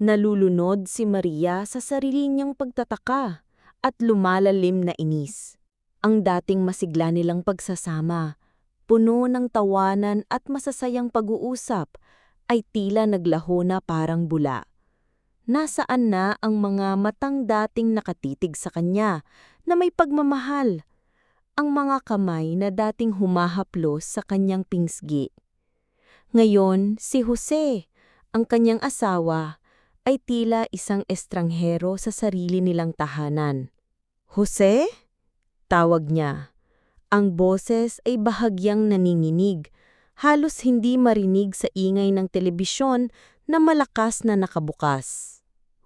Nalulunod si Maria sa sarili niyang pagtataka at lumalalim na inis. Ang dating masigla nilang pagsasama, puno ng tawanan at masasayang pag-uusap, ay tila naglaho na parang bula. Nasaan na ang mga matang dating nakatitig sa kanya na may pagmamahal? Ang mga kamay na dating humahaplos sa kanyang pingsgi. Ngayon, si Jose, ang kanyang asawa, ay tila isang estranghero sa sarili nilang tahanan. Jose? Tawag niya. Ang boses ay bahagyang naninginig, halos hindi marinig sa ingay ng telebisyon na malakas na nakabukas.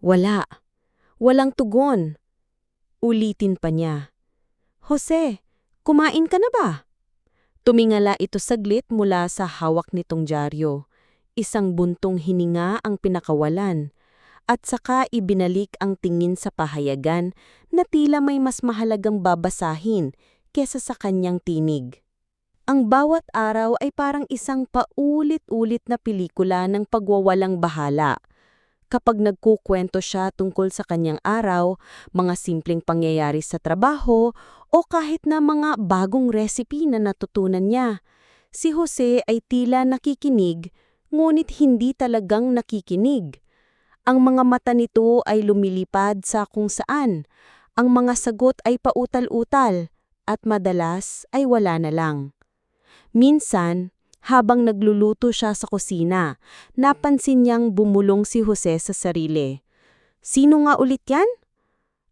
Wala. Walang tugon. Ulitin pa niya. Jose, kumain ka na ba? Tumingala ito saglit mula sa hawak nitong dyaryo. Isang buntong hininga ang pinakawalan at saka ibinalik ang tingin sa pahayagan na tila may mas mahalagang babasahin kesa sa kanyang tinig. Ang bawat araw ay parang isang paulit-ulit na pelikula ng pagwawalang bahala. Kapag nagkukwento siya tungkol sa kanyang araw, mga simpleng pangyayari sa trabaho, o kahit na mga bagong recipe na natutunan niya, si Jose ay tila nakikinig, ngunit hindi talagang nakikinig. Ang mga mata nito ay lumilipad sa kung saan. Ang mga sagot ay pautal-utal at madalas ay wala na lang. Minsan, habang nagluluto siya sa kusina, napansin niyang bumulong si Jose sa sarili. Sino nga ulit yan?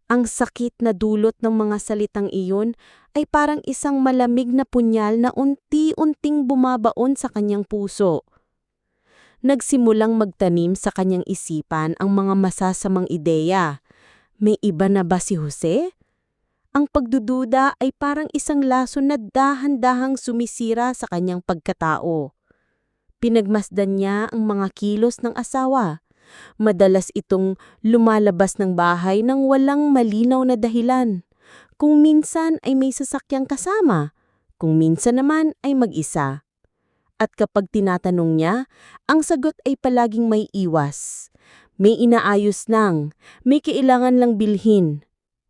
Ang sakit na dulot ng mga salitang iyon ay parang isang malamig na punyal na unti-unting bumabaon sa kanyang puso nagsimulang magtanim sa kanyang isipan ang mga masasamang ideya. May iba na ba si Jose? Ang pagdududa ay parang isang laso na dahan-dahang sumisira sa kanyang pagkatao. Pinagmasdan niya ang mga kilos ng asawa. Madalas itong lumalabas ng bahay nang walang malinaw na dahilan. Kung minsan ay may sasakyang kasama, kung minsan naman ay mag-isa. At kapag tinatanong niya, ang sagot ay palaging may iwas. May inaayos lang, may kailangan lang bilhin.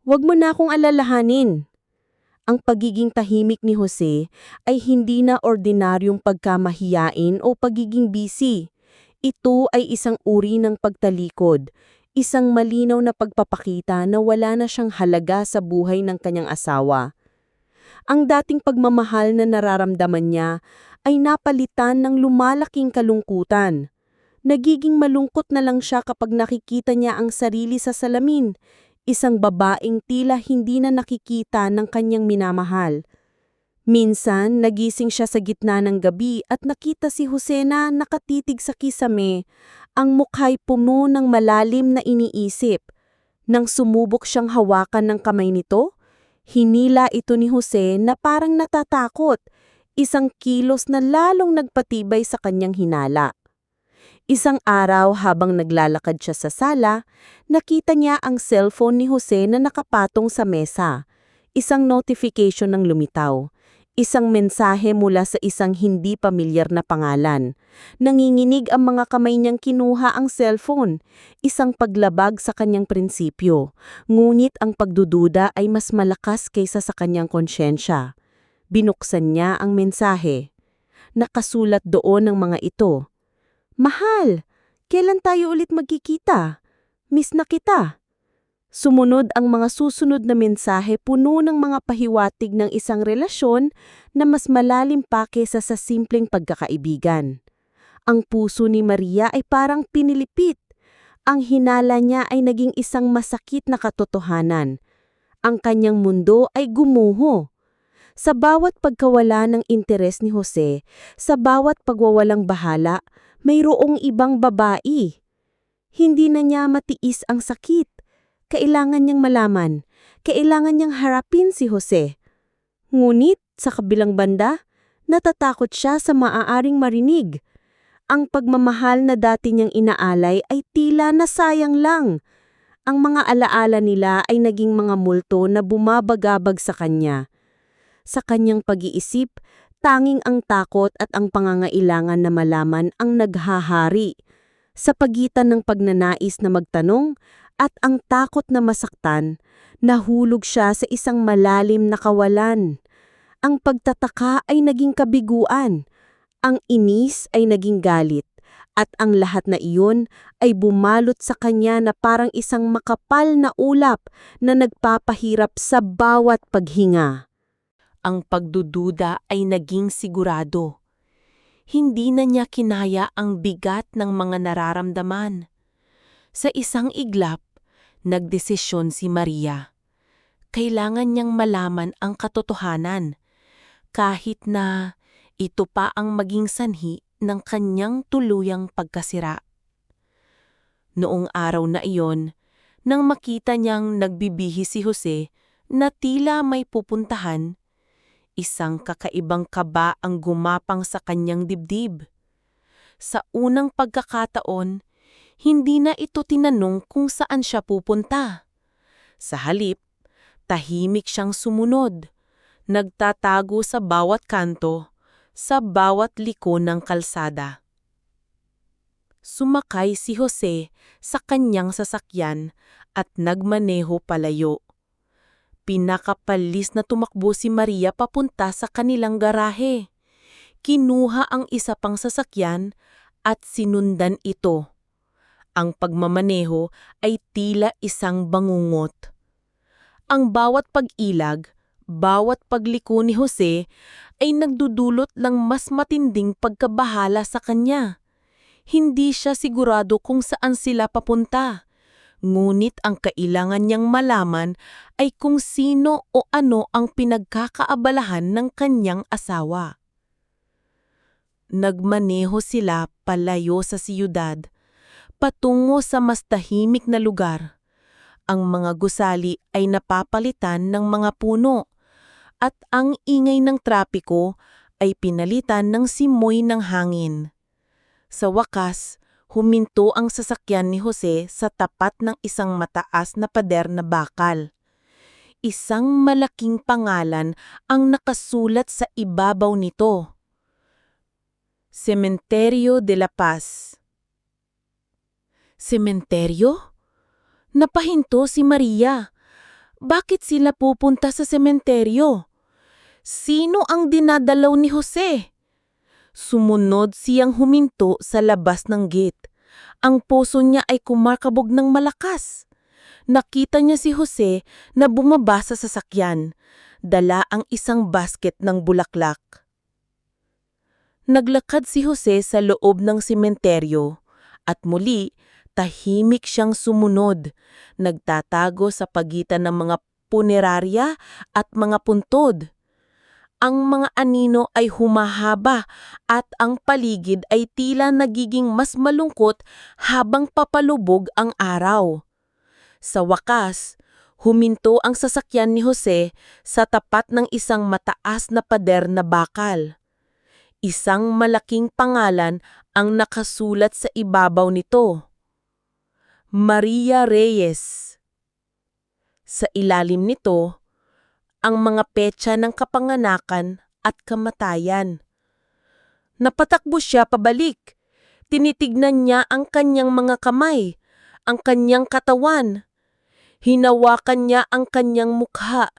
Huwag mo na akong alalahanin. Ang pagiging tahimik ni Jose ay hindi na ordinaryong pagkamahiyain o pagiging busy. Ito ay isang uri ng pagtalikod, isang malinaw na pagpapakita na wala na siyang halaga sa buhay ng kanyang asawa. Ang dating pagmamahal na nararamdaman niya ay napalitan ng lumalaking kalungkutan. Nagiging malungkot na lang siya kapag nakikita niya ang sarili sa salamin, isang babaeng tila hindi na nakikita ng kanyang minamahal. Minsan, nagising siya sa gitna ng gabi at nakita si Jose na nakatitig sa kisame, ang mukha'y puno ng malalim na iniisip. Nang sumubok siyang hawakan ng kamay nito, hinila ito ni Jose na parang natatakot isang kilos na lalong nagpatibay sa kanyang hinala. Isang araw habang naglalakad siya sa sala, nakita niya ang cellphone ni Jose na nakapatong sa mesa. Isang notification ng lumitaw. Isang mensahe mula sa isang hindi pamilyar na pangalan. Nanginginig ang mga kamay niyang kinuha ang cellphone, isang paglabag sa kanyang prinsipyo. Ngunit ang pagdududa ay mas malakas kaysa sa kanyang konsyensya. Binuksan niya ang mensahe. Nakasulat doon ng mga ito. Mahal, kailan tayo ulit magkikita? Miss na kita. Sumunod ang mga susunod na mensahe puno ng mga pahiwatig ng isang relasyon na mas malalim pa kesa sa simpleng pagkakaibigan. Ang puso ni Maria ay parang pinilipit. Ang hinala niya ay naging isang masakit na katotohanan. Ang kanyang mundo ay gumuho. Sa bawat pagkawala ng interes ni Jose, sa bawat pagwawalang bahala, mayroong ibang babae. Hindi na niya matiis ang sakit. Kailangan niyang malaman, kailangan niyang harapin si Jose. Ngunit, sa kabilang banda, natatakot siya sa maaaring marinig. Ang pagmamahal na dati niyang inaalay ay tila nasayang lang. Ang mga alaala nila ay naging mga multo na bumabagabag sa kanya. Sa kanyang pag-iisip, tanging ang takot at ang pangangailangan na malaman ang naghahari. Sa pagitan ng pagnanais na magtanong at ang takot na masaktan, nahulog siya sa isang malalim na kawalan. Ang pagtataka ay naging kabiguan, ang inis ay naging galit, at ang lahat na iyon ay bumalot sa kanya na parang isang makapal na ulap na nagpapahirap sa bawat paghinga. Ang pagdududa ay naging sigurado. Hindi na niya kinaya ang bigat ng mga nararamdaman. Sa isang iglap, nagdesisyon si Maria. Kailangan niyang malaman ang katotohanan, kahit na ito pa ang maging sanhi ng kanyang tuluyang pagkasira. Noong araw na iyon, nang makita niyang nagbibihi si Jose na tila may pupuntahan, isang kakaibang kaba ang gumapang sa kanyang dibdib. Sa unang pagkakataon, hindi na ito tinanong kung saan siya pupunta. Sa halip, tahimik siyang sumunod, nagtatago sa bawat kanto, sa bawat liko ng kalsada. Sumakay si Jose sa kanyang sasakyan at nagmaneho palayo. Pinakapalis na tumakbo si Maria papunta sa kanilang garahe. Kinuha ang isa pang sasakyan at sinundan ito. Ang pagmamaneho ay tila isang bangungot. Ang bawat pag-ilag, bawat pagliko ni Jose ay nagdudulot ng mas matinding pagkabahala sa kanya. Hindi siya sigurado kung saan sila papunta Ngunit ang kailangan niyang malaman ay kung sino o ano ang pinagkakaabalahan ng kanyang asawa. Nagmaneho sila palayo sa siyudad, patungo sa mas tahimik na lugar. Ang mga gusali ay napapalitan ng mga puno at ang ingay ng trapiko ay pinalitan ng simoy ng hangin. Sa wakas, huminto ang sasakyan ni Jose sa tapat ng isang mataas na pader na bakal. Isang malaking pangalan ang nakasulat sa ibabaw nito. Cementerio de la Paz. Sementeryo? Napahinto si Maria. Bakit sila pupunta sa sementeryo? Sino ang dinadalaw ni Jose? Sumunod siyang huminto sa labas ng gate. Ang puso niya ay kumakabog ng malakas. Nakita niya si Jose na bumaba sa sasakyan. Dala ang isang basket ng bulaklak. Naglakad si Jose sa loob ng simenteryo at muli tahimik siyang sumunod, nagtatago sa pagitan ng mga punerarya at mga puntod ang mga anino ay humahaba at ang paligid ay tila nagiging mas malungkot habang papalubog ang araw. Sa wakas, huminto ang sasakyan ni Jose sa tapat ng isang mataas na pader na bakal. Isang malaking pangalan ang nakasulat sa ibabaw nito. Maria Reyes. Sa ilalim nito, ang mga petsa ng kapanganakan at kamatayan. Napatakbo siya pabalik. Tinitignan niya ang kanyang mga kamay, ang kanyang katawan. Hinawakan niya ang kanyang mukha.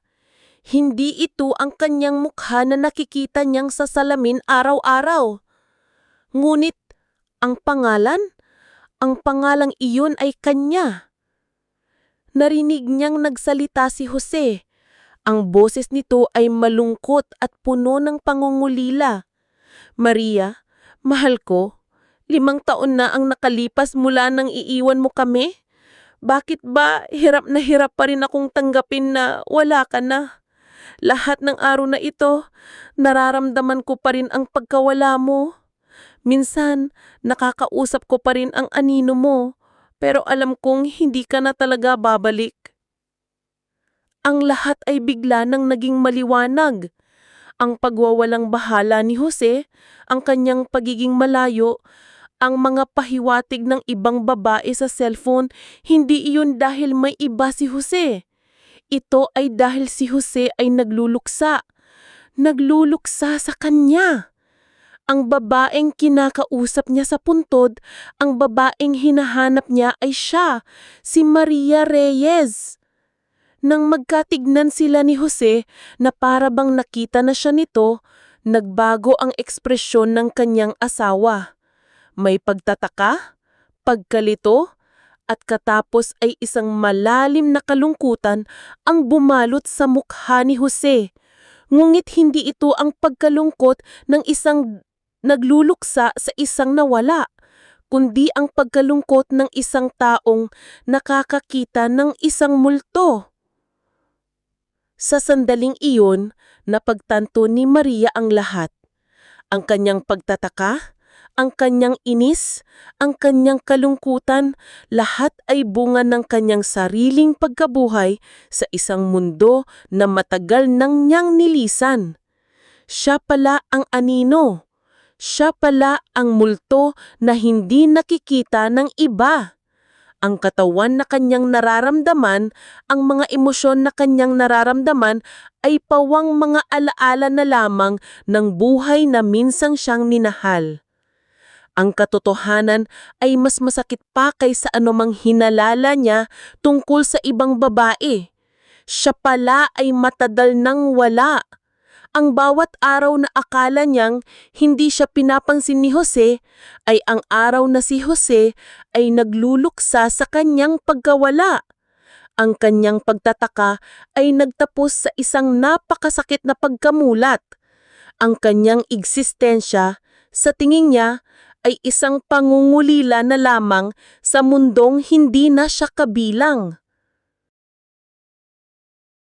Hindi ito ang kanyang mukha na nakikita niyang sa salamin araw-araw. Ngunit, ang pangalan? Ang pangalang iyon ay kanya. Narinig niyang nagsalita si Jose ang boses nito ay malungkot at puno ng pangungulila. Maria, mahal ko, limang taon na ang nakalipas mula nang iiwan mo kami. Bakit ba hirap na hirap pa rin akong tanggapin na wala ka na? Lahat ng araw na ito, nararamdaman ko pa rin ang pagkawala mo. Minsan, nakakausap ko pa rin ang anino mo, pero alam kong hindi ka na talaga babalik. Ang lahat ay bigla nang naging maliwanag. Ang pagwawalang bahala ni Jose, ang kanyang pagiging malayo, ang mga pahiwatig ng ibang babae sa cellphone, hindi iyon dahil may iba si Jose. Ito ay dahil si Jose ay nagluluksa. Nagluluksa sa kanya. Ang babaeng kinakausap niya sa puntod, ang babaeng hinahanap niya ay siya, si Maria Reyes. Nang magkatignan sila ni Jose na para bang nakita na siya nito, nagbago ang ekspresyon ng kanyang asawa. May pagtataka, pagkalito, at katapos ay isang malalim na kalungkutan ang bumalot sa mukha ni Jose. Ngunit hindi ito ang pagkalungkot ng isang nagluluksa sa isang nawala, kundi ang pagkalungkot ng isang taong nakakakita ng isang multo. Sa sandaling iyon, napagtanto ni Maria ang lahat. Ang kanyang pagtataka, ang kanyang inis, ang kanyang kalungkutan, lahat ay bunga ng kanyang sariling pagkabuhay sa isang mundo na matagal nang niyang nilisan. Siya pala ang anino. Siya pala ang multo na hindi nakikita ng iba. Ang katawan na kanyang nararamdaman, ang mga emosyon na kanyang nararamdaman ay pawang mga alaala na lamang ng buhay na minsang siyang minahal. Ang katotohanan ay mas masakit pa kaysa anumang hinalala niya tungkol sa ibang babae. Siya pala ay matadal nang wala. Ang bawat araw na akala niyang hindi siya pinapansin ni Jose ay ang araw na si Jose ay nagluluksa sa kanyang pagkawala. Ang kanyang pagtataka ay nagtapos sa isang napakasakit na pagkamulat. Ang kanyang eksistensya, sa tingin niya, ay isang pangungulila na lamang sa mundong hindi na siya kabilang.